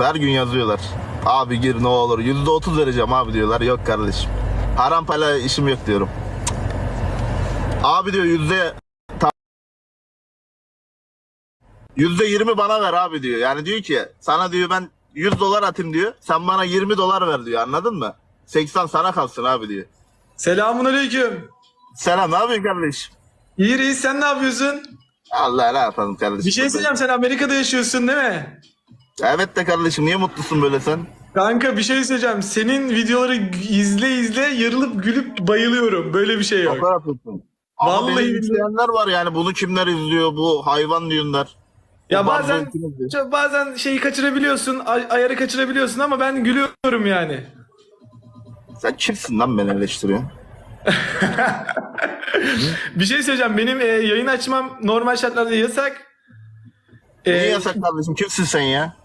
Her gün yazıyorlar. Abi gir ne olur. Yüzde otuz vereceğim abi diyorlar. Yok kardeşim. Haram pala işim yok diyorum. Abi diyor yüzde yüzde yirmi bana ver abi diyor. Yani diyor ki sana diyor ben 100 dolar atayım diyor. Sen bana 20 dolar ver diyor. Anladın mı? 80 sana kalsın abi diyor. Selamun aleyküm. Selam ne yapıyorsun kardeşim? İyi reis sen ne yapıyorsun? Allah ne yapalım kardeşim. Bir şey söyleyeceğim sen Amerika'da yaşıyorsun değil mi? Evet de kardeşim niye mutlusun böyle sen? Kanka bir şey söyleyeceğim. Senin videoları izle izle yarılıp gülüp bayılıyorum. Böyle bir şey yok. Şaka yapıyorsun. Ama Vallahi billahi. izleyenler var yani bunu kimler izliyor bu hayvan diyorlar. Ya Bu bazen bazen şeyi kaçırabiliyorsun, ay- ayarı kaçırabiliyorsun ama ben gülüyorum yani. Sen kimsin lan beni eleştiriyorsun? Bir şey söyleyeceğim. Benim e, yayın açmam normal şartlarda yasak. E, Niye yasak kardeşim kimsin sen ya?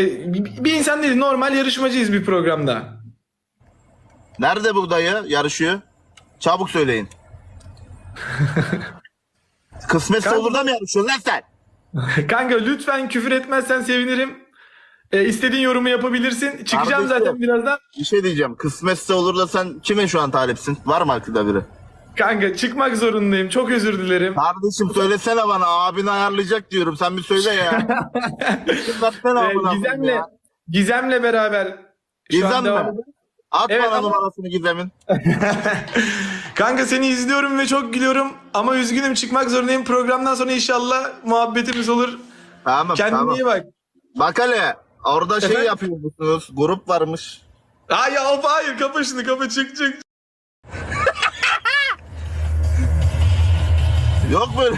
E, bir insan değil, normal yarışmacıyız bir programda. Nerede bu dayı yarışıyor? Çabuk söyleyin. Kısmetse Kanka- olur da mı yarışıyorsun lan sen? Kanka lütfen küfür etmezsen sevinirim. E, istediğin yorumu yapabilirsin. Çıkacağım Kardeşim. zaten birazdan. Bir şey diyeceğim. Kısmetse olur da sen kime şu an talipsin? Var mı aklında biri? Kanka çıkmak zorundayım. Çok özür dilerim. Kardeşim söylesene bana abin ayarlayacak diyorum. Sen bir söyle ya. E, amına koyayım Gizem'le ya. Gizem'le beraber şu Gizem mi? ediyoruz. At Evet bana ama- numarasını Gizem'in. Kanka seni izliyorum ve çok gülüyorum ama üzgünüm çıkmak zorundayım. Programdan sonra inşallah muhabbetimiz olur. Tamam Kendine tamam. iyi bak. Bak hele orada şey Efendim? yapıyorsunuz. Grup varmış. Hayır hayır kapa şunu kapa çık çık. Yok böyle.